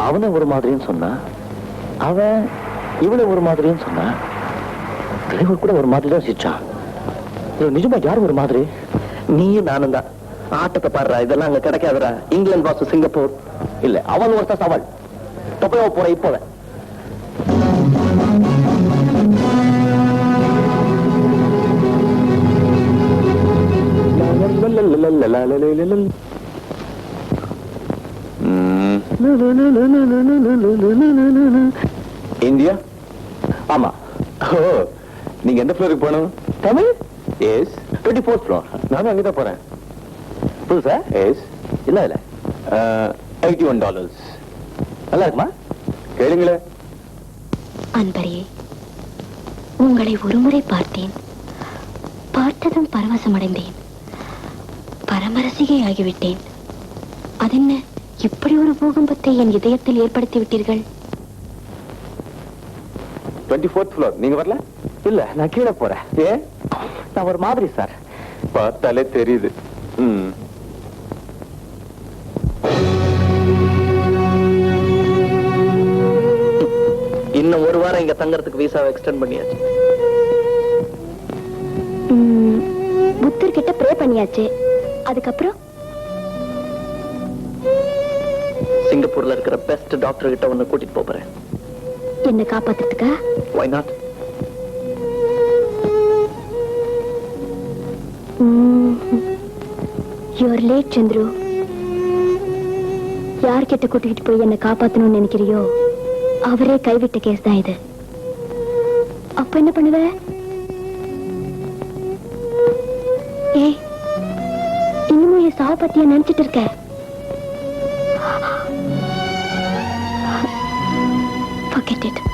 அவனை ஒரு மாதிரின்னு சொன்னா அவன் இவளை ஒரு மாதிரின்னு சொன்னா தலைவர் கூட ஒரு மாதிரி தான் சிரிச்சான் நிஜமா யார் ஒரு மாதிரி நீயும் நானும் தான் ஆட்டத்தை பாடுறா இதெல்லாம் அங்க கிடைக்காதுடா இங்கிலாந்து வாசு சிங்கப்பூர் இல்ல அவன் ஒருத்த சவால் தொகையோ போற இப்போத இந்தியா ஆமா. ஓ நீங்க எந்த ஃப்ளோருக்கு போகணும்? Tamil? Yes twenty fourth floor நானும் அங்கே தான் போறேன். புதுசா? எஸ் என்ன இல்லை. எயிட்டி ஒன் டாலர்ஸ் நல்லா இருக்குமா? கேளுங்களே. அன்பரே உங்களை ஒருமுறை பார்த்தேன். பார்த்ததும் பரவசமடைந்தேன். பரமரசிகை ஆகிவிட்டேன். அதென்ன? இப்படி ஒரு பூகம்பத்தை என் இதயத்தில் ஏற்படுத்தி விட்டீர்கள் டுவெண்ட்டி ஃபோர்த் ஃப்ளோர் நீங்க வரல? இல்ல நான் கீழே போறேன். ஏன் நான் ஒரு மாதிரி சார். பார்த்தாலே தெரியுது. ம். இன்னும் ஒரு வாரம் இங்க தங்கறதுக்கு விசாவை எக்ஸ்டெண்ட் பண்ணியாச்சு. புத்தர் கிட்ட ப்ரே பண்ணியாச்சு. அதுக்கப்புறம்? சிங்கப்பூர்ல இருக்கிற பெஸ்ட் டாக்டர் கிட்ட உன்னை கூட்டிட்டு போறேன். என்ன காப்பாத்துறதுக்கா? Why not you're late Chandru. யார்கிட்ட கூட்டிகிட்டு போய் என்ன காப்பாத்தணும்னு நினைக்கிறியோ அவரே கைவிட்ட கேஸ் தான் இது. அப்ப என்ன பண்ணுவ? ஏய் இன்னும் என் சாவ பத்தியா நினைச்சிட்டு இருக்க. Forget it.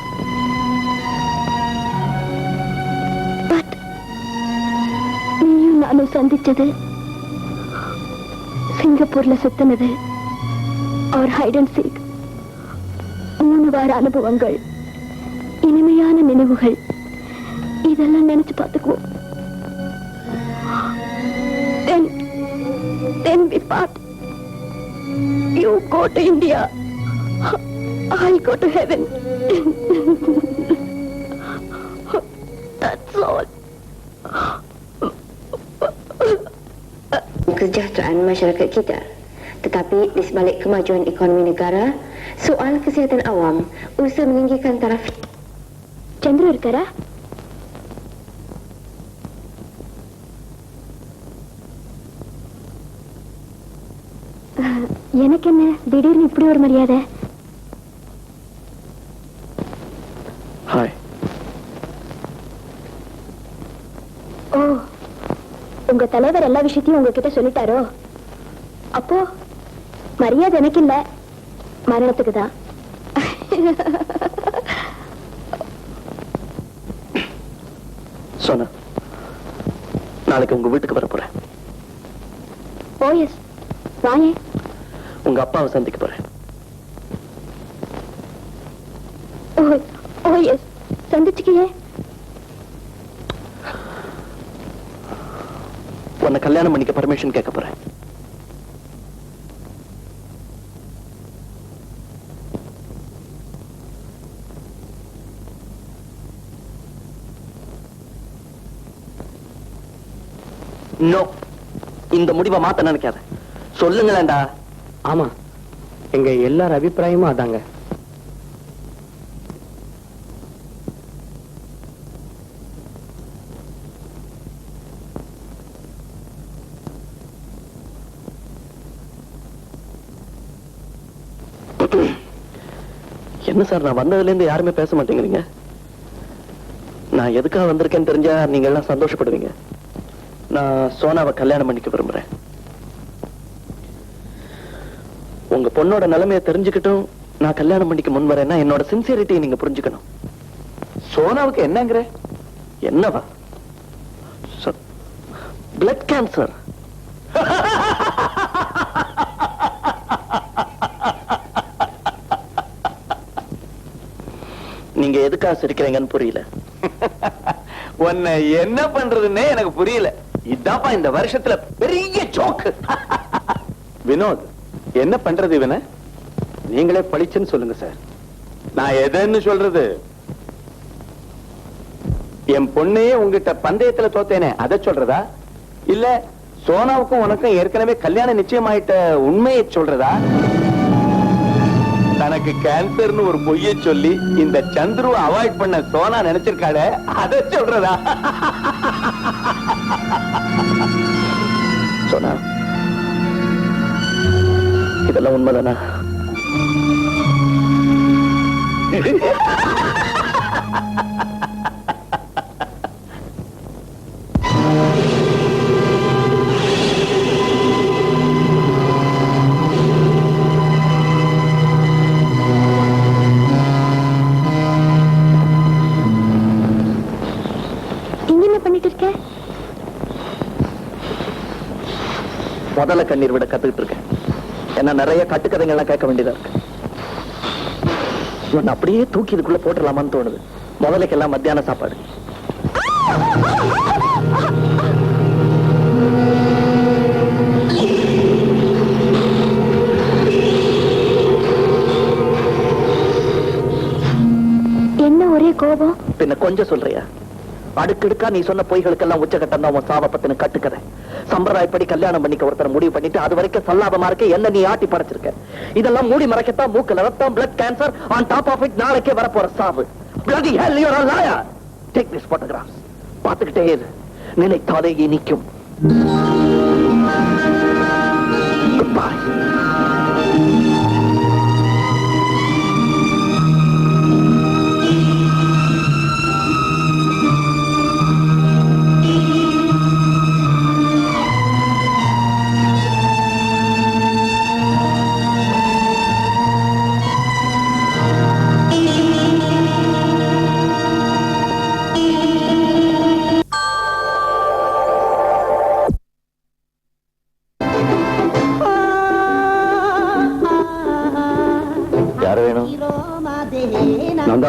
But நீயும் நானும் சந்திச்சது சிங்கப்பூர்ல சுத்தினது அவர் ஹைட் அண்ட் சீக் மூணு வார அனுபவங்கள் இனிமையான நினைவுகள் இதெல்லாம் நினைச்சு பார்த்துக்குவோம் Then, then we part. You go to India. I'll go to heaven. That's all. kesejahteraan masyarakat kita. Tetapi di sebalik kemajuan ekonomi negara, soal kesihatan awam usaha meninggikan taraf Chandru இருக்காரா அஹ், எனக்கு என்ன திடீர்னு இப்படி ஒரு மரியாதை ஹாய் ஓ உங்க தலைவர் எல்லா விஷயத்தையும் உங்ககிட்ட சொல்லிட்டாரோ? அப்போ மரியாதை எனக்கு இல்ல. மரணத்துக்கு தான். சொன்ன நாளைக்கு உங்க வீட்டுக்கு வர போறேன். ஓ எஸ் வாயே உங்க அப்பாவை சந்திக்க போறேன் ஓ ஓ எஸ் சந்திச்சுக்கியே. உன்னை கல்யாணம் பண்ணிக்க பர்மிஷன் கேட்க போறேன். நோ இந்த முடிவை மாத்த நினைக்காத. சொல்லுங்களேன்டா. ஆமா. எங்க எல்லார் அபிப்பிராயமும் அதாங்க. சார் நான் வந்ததுலேருந்து யாருமே பேச மாட்டேங்கிறீங்க. நான் எதுக்காக வந்திருக்கேன்னு தெரிஞ்சா நீங்க எல்லாம் சந்தோஷப்படுவீங்க. நான் சோனாவை கல்யாணம் பண்ணிக்க விரும்புறேன். உங்க பொண்ணோட நிலைமைய தெரிஞ்சுக்கிட்டும் நான் கல்யாணம் பண்ணிக்க முன் வரேன்னா என்னோட சின்சியரிட்டியை நீங்க புரிஞ்சுக்கணும். சோனாவுக்கு என்னங்கிற? என்னவா? பிளட் கேன்சர் எதுக்காக சிரிக்கிறீங்கன்னு புரியல. உன்னை என்ன பண்றதுன்னே எனக்கு புரியல. இதாப்பா இந்த வருஷத்துல பெரிய ஜோக்கு வினோத் என்ன பண்றது இவனை? நீங்களே பளிச்சுன்னு சொல்லுங்க சார் நான் எதன்னு சொல்றது? என் பொண்ணையே உங்ககிட்ட பந்தயத்துல தோத்தேனே அதை சொல்றதா? இல்ல சோனாவுக்கும் உனக்கும் ஏற்கனவே கல்யாணம் நிச்சயமாயிட்ட உண்மையை சொல்றதா? தனக்கு கேன்சர்னு ஒரு பொய்ய சொல்லி இந்த சந்துருவை அவாய்ட் பண்ண சோனா நினைச்சிருக்காள அத சொல்றதா? சோனா இதெல்லாம் உண்மைதானா? முதல்ல கண்ணீர் விட கத்துக்கிட்டு இருக்கேன். ஏன்னா நிறைய கட்டுக்கதைகள்லாம் கேட்க வேண்டியதா இருக்கு. இவன் அப்படியே தூக்கி இதுக்குள்ள போட்டுடலாமான்னு தோணுது. முதலைக்கெல்லாம் மத்தியான சாப்பாடு. என்ன ஒரே கோபம்? பின்ன கொஞ்சம் சொல்றியா? அடுக்கடுக்கா நீ சொன்ன பொய்களுக்கெல்லாம் உச்சகட்டம் தான் உன் சாவ பத்தின கட்டுக்கதை. சம்பிரதாயப்படி கல்யாணம் பண்ணிக்க ஒருத்தர் முடிவு பண்ணிட்டு அது வரைக்கும் சல்லாபமா இருக்க என்ன நீ ஆட்டி படைச்சிருக்க? இதெல்லாம் மூடி மறைக்கத்தான் மூக்கல ரத்தம் blood cancer on top of it நாளைக்கே வரப்போற சாவு. Bloody hell you are liar. Take this photographs பார்த்துக்கிட்டே இரு. நினைத்தாலே இனிக்கும். Goodbye.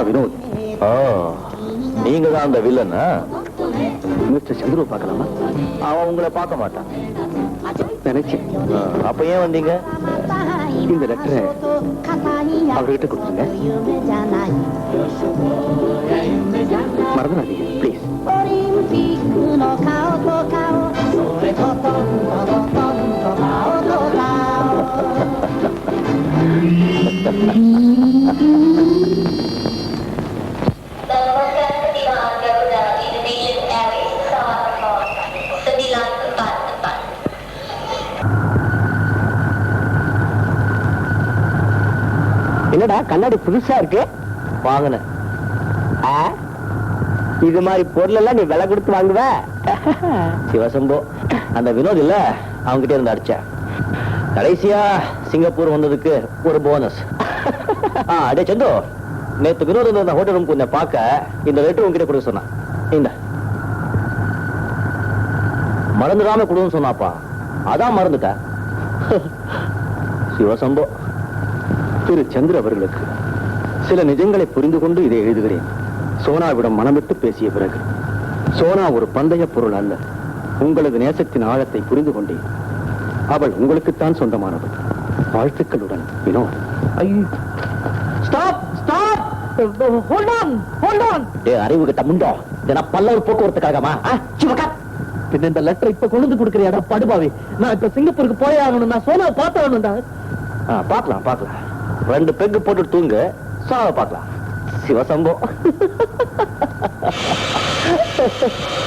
வினோத். ஓ நீங்க தான் அந்த வில்லனா மிஸ்டர் சந்துருவை பார்க்கலாமா? அவன் உங்களை பார்க்க மாட்டான். நினைச்சேன். அப்ப ஏன் வந்தீங்க? இந்த லெட்டரை அவர்கிட்ட கொடுத்துருங்க. மறந்துடாதீங்க ப்ளீஸ் என்னடா கண்ணாடி புதுசா இருக்கு? வாங்கினேன் ஆ? இது மாதிரி பொருள் எல்லாம் நீ விலை கொடுத்து வாங்குவ? சிவசம்போ அந்த வினோத் இல்ல அவன்கிட்ட இருந்து அடிச்சேன் கடைசியா சிங்கப்பூர் வந்ததுக்கு ஒரு போனஸ் அடே சந்து நேத்து வினோத் அந்த ஹோட்டல் ரூம் உன்னை பார்க்க இந்த லெட்டர் உன்கிட்ட கொடுக்க சொன்னான். இந்த. மறந்துடாம கொடுன்னு சொன்னாப்பா. அதான் மறந்துட்ட. சிவசம்போ திரு சந்திர அவர்களுக்கு சில நிஜங்களை புரிந்து கொண்டு இதை எழுதுகிறேன். சோனாவிடம் மனமிட்டு பேசிய பிறகு சோனா ஒரு பந்தய பொருள் அல்ல உங்களது நேசத்தின் ஆழத்தை புரிந்து கொண்டேன். அவள் உங்களுக்குத்தான் சொந்தமானவள். வாழ்த்துக்களுடன் Vinod. Stop stop. Hold on hold on டேய் அறிவு கிட்ட முண்டோ. இதனா பல்லவர் போக்குவரத்துக்காகமா சிவகா பின்ன இந்த லெட்டர் இப்ப கொண்டு கொடுக்கறியாடா படுபாவி. நான் இப்ப சிங்கப்பூருக்கு போயே ஆகணும் நான் சோனா பார்த்தாகணும்டா பார்க்கலாம் பார்க்கலாம். ரெண்டு பெக்கு போட்டு தூங்க. சோனாவை பார்க்கலாம். சிவசம்போ.